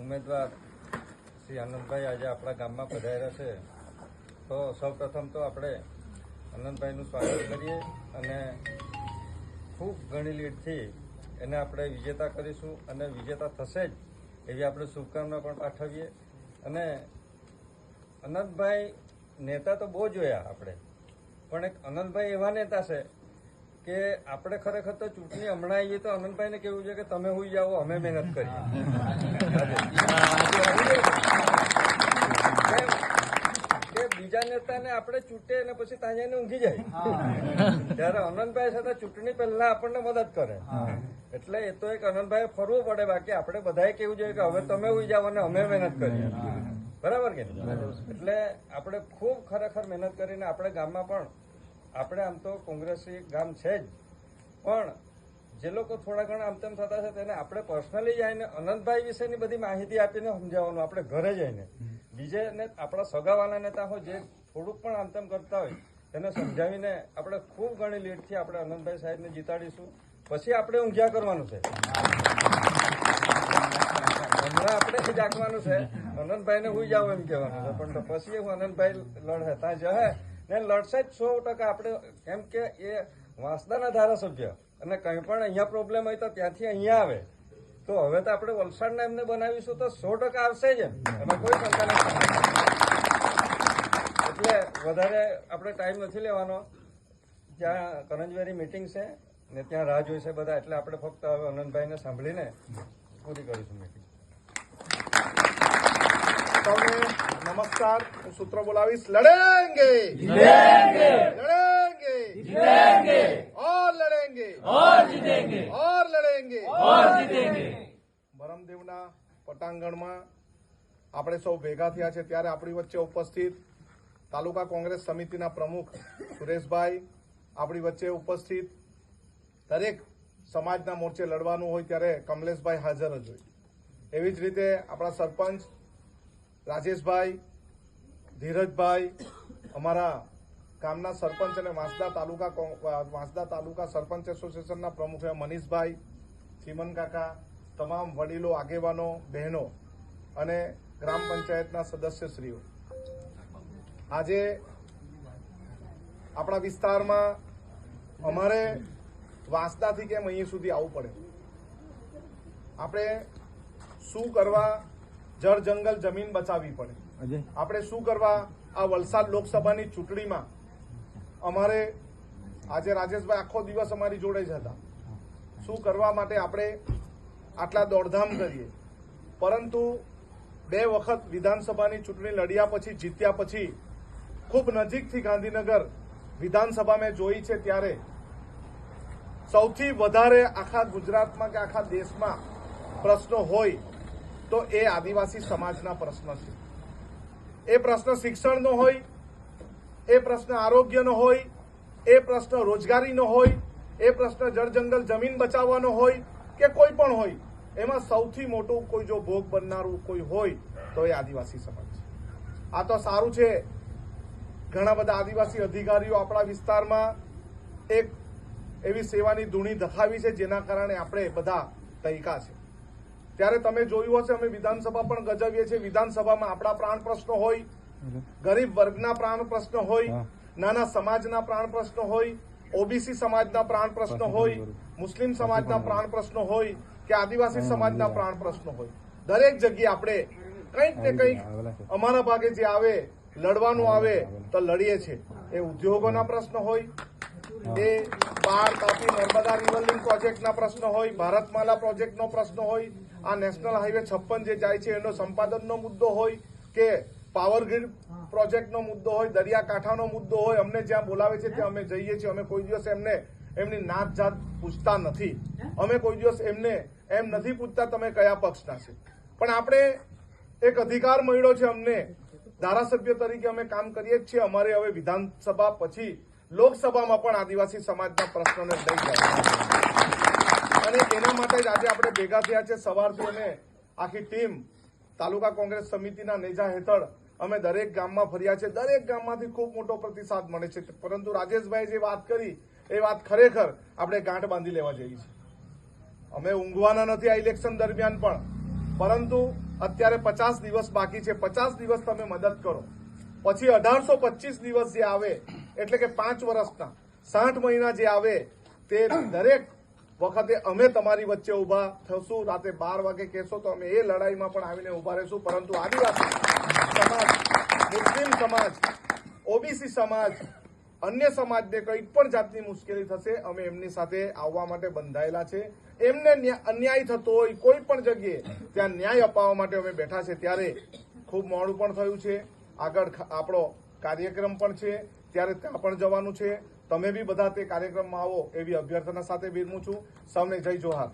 ઉમેદવાર શ્રી આનંદભાઈ આજે આપણા ગામમાં પધાર્યા છે. તો સૌપ્રથમ તો આપણે આનંદભાઈનું સ્વાગત કરીએ અને ખૂબ ઘણી લીડથી એને આપણે વિજેતા કરીશું અને વિજેતા થશે જ એવી આપણે શુભકામના પણ પાઠવીએ. અને અનંતભાઈ નેતા તો બહુ જોયા આપણે, પણ એક અનંતભાઈ એવા નેતા છે કે આપણે ખરેખર તો ચૂંટણી હમણાં આવીએ તો અનંતભાઈને કેવું છે કે તમે હોઈ જાઓ, અમે મહેનત કરીએ. કે બીજા નેતાને આપણે ચૂંટે અને પછી તાજાને ઊંઘી જાય. ત્યારે અનંતભાઈ સાથે ચૂંટણી પહેલા આપણને મદદ કરે. એટલે એ તો એક અનંતભાઈ ફરવું પડે. બાકી આપણે બધાએ કેવું જોઈએ કે હવે તમે હોઈ જાઓ અને અમે મહેનત કરીએ. બરાબર કે? એટલે આપણે ખૂબ ખરેખર મહેનત કરીને આપણે ગામમાં પણ આપણે આમ તો કોંગ્રેસી ગામ છે જ. પણ જે લોકો થોડા ઘણા આમતેમ થતા છે તેને આપણે પર્સનલી જઈને અનંતભાઈ વિશેની બધી માહિતી આપીને સમજાવવાનું આપણે ઘરે જઈને બીજે ને આપણા સગાવાના નેતા હોય જે થોડુંક પણ આમ તેમ કરતા હોય તેને સમજાવીને આપણે ખૂબ ઘણી લીડથી આપણે અનંતભાઈ સાહેબને જીતાડીશું. પછી આપણે ઊંઘ્યા કરવાનું છે. હમણાં આપણે જ જાગવાનું છે. અનંતભાઈને હું જાવ એમ કહેવાનું છે. પણ તો પછી હું અનંતભાઈ લડે ત્યાં જહે. ને લડશે જ સો ટકા. આપણે કેમ કે એ વાંસદાના ધારાસભ્ય અને કંઈ પણ અહીંયા પ્રોબ્લેમ હોય તો ત્યાંથી અહીંયા આવે. તો હવે તો આપણે વલસાડના એમને બનાવીશું તો સો ટકા આવશે જ એમ. એમાં કોઈ શંકા નથી. એટલે વધારે આપણે ટાઈમ નથી લેવાનો. ત્યાં કરંજવેરી મિટિંગ છે ને ત્યાં રાહ જોઈશે બધા. એટલે આપણે ફક્ત હવે અનંતભાઈને સાંભળીને પૂરી કરીશું મિટિંગ નમસ્કાર હું સૂત્ર બોલાવીશ લડેંગે લડેંગે और लड़ेंगे और जीतेंगे और लड़ेंगे और जीतेंगे ભરમદેવના પટાંગણમાં આપણે સૌ ભેગા થયા છે ત્યારે આપણી વચ્ચે ઉપસ્થિત તાલુકા કોંગ્રેસ સમિતિના પ્રમુખ સુરેશભાઈ આપણી વચ્ચે ઉપસ્થિત દરેક સમાજના મોરચે લડવાનું હોય ત્યારે કમલેશભાઈ હાજર જ હોય એવી જ રીતે આપણા સરપંચ રાજેશભાઈ ધીરજભાઈ, અમારા ગામના સરપંચ અને વાંસદા તાલુકા વાંસદા તાલુકા સરપંચ એસોસિએશનના પ્રમુખ મનીષભાઈ, ચીમન કાકા, તમામ વડીલો, આગેવાનો, બહેનો અને ગ્રામ પંચાયતના સદસ્યશ્રીઓ. આજે આપણા વિસ્તારમાં અમારે વાંસદાથી કેમ અહીં સુધી આવવું પડે? આપણે શું કરવા જળ જંગલ જમીન બચાવવી પડે? આપણે શું કરવા આ વલસાડ લોકસભાની ચૂંટણીમાં? અમારે આજે રાજેશભાઈ આખો દિવસ અમારી જોડે જ હતા. શું કરવા માટે આપણે આટલા દોડધામ કરીએ? પરંતુ બે વખત વિધાનસભાની ચૂંટણી લડ્યા પછી, જીત્યા પછી, ખૂબ નજીકથી ગાંધીનગર વિધાનસભા મેં જોઈ છે ત્યારે. સૌથી વધારે આખા ગુજરાતમાં કે આખા દેશમાં પ્રશ્નો હોય તો એ આદિવાસી સમાજના પ્રશ્ન છે. એ પ્રશ્ન શિક્ષણનો હોય, એ પ્રશ્ન આરોગ્યનો હોય, એ પ્રશ્ન રોજગારીનો હોય, એ પ્રશ્ન જળ જંગલ જમીન બચાવવાનો હોય કે કોઈ પણ હોય, એમાં સૌથી મોટું કોઈ જો ભોગ બનનારું કોઈ હોય તો એ આદિવાસી સમાજ છે. આ તો સારું છે. ઘણા બધા આદિવાસી અધિકારીઓ આપણા વિસ્તારમાં એક એવી સેવાની ધૂણી દખાવી છે જેના કારણે આપણે બધા તૈકા છે. ત્યારે તમે જોયું હશે અમે વિધાનસભા પણ ગજવીએ છીએ. વિધાનસભામાં આપણા પ્રાણ પ્રશ્નો હોય ગરીબ વર્ગના પ્રાણ પ્રશ્નો હોય નાના સમાજના પ્રાણ પ્રશ્નો હોય ઓબીસી સમાજના પ્રાણ પ્રશ્નો હોય મુસ્લિમ સમાજના પ્રાણ પ્રશ્નો હોય કે આદિવાસી સમાજના પ્રાણ પ્રશ્નો હોય. દરેક જગ્યાએ આપણે કંઈક ને કંઈક અમારા ભાગે જે આવે લડવાનું આવે તો લડીએ છીએ. એ ઉદ્યોગોના પ્રશ્ન હોય એ બાર તાપી નર્મદા રિવર લિંક પ્રોજેક્ટના પ્રશ્નો હોય ભારતમાલા પ્રોજેક્ટનો પ્રશ્ન હોય આ નેશનલ હાઈવે છપ્પન જે જાય છે એનો સંપાદનનો મુદ્દો હોય કે પાવર ગ્રીડ પ્રોજેક્ટનો મુદ્દો હોય દરિયાકાંઠાનો મુદ્દો હોય અમને જ્યાં બોલાવે છે ત્યાં અમે જઈએ છીએ. અમે કોઈ દિવસ એમને એમની નાત જાત પૂછતા નથી. અમે કોઈ દિવસ એમને એમ નથી પૂછતા તમે કયા પક્ષના છે. પણ આપણે એક અધિકાર મળ્યો છે અમને. ધારાસભ્ય તરીકે અમે કામ કરીએ જ છીએ. અમારે હવે વિધાનસભા પછી લોકસભામાં પણ આદિવાસી સમાજના પ્રશ્નોને લઈ જાય માટે જ આજે આપણે ભેગા થયા છે સવારથી અમે આખી ટીમ તાલુકા કોંગ્રેસ સમિતિના નેજા હેઠળ અમે દરેક ગામમાં ફર્યા છે. દરેક ગામમાંથી ખૂબ મોટો પ્રતિસાદ મળે છે. પરંતુ રાજેશભાઈ જે વાત કરી, એ વાત ખરેખર આપણે ગાંઠ બાંધી લેવા જેવી છે. અમે ઊંઘવાના નથી આ ઇલેક્શન દરમિયાન પણ. પરંતુ અત્યારે પચાસ દિવસ બાકી છે. પચાસ દિવસ તમે મદદ કરો. પછી અઢારસો પચીસ દિવસ જે આવે, એટલે કે પાંચ વર્ષના, સાઠ મહિના જે આવે, તે દરેક વખતે અમે તમારી વચ્ચે ઊભા થશું. રાતે બાર વાગે કહેશો તો અમે એ લડાઈમાં પણ આવીને ઊભા રહીશું. પરંતુ આદિવાસી સમાજ, મુસ્લિમ સમાજ, ઓબીસી સમાજ, અન્ય સમાજને કંઈ પણ જાતની મુશ્કેલી થશે, અમે એમની સાથે આવવા માટે બંધાયેલા છે. એમને ન્યા- અન્યાય થતો હોય કોઈ પણ જગ્યાએ ત્યાં ન્યાય અપાવવા માટે અમે બેઠા છે. ત્યારે ખૂબ મોડું પણ થયું છે. આગળ આપણો કાર્યક્રમ પણ છે, ત્યારે ત્યાં પણ જવાનું છે. તમે બી બધા તે કાર્યક્રમમાં આવો એવી અભ્યર્થના સાથે બિરમું છું. સૌને જય જોહાર.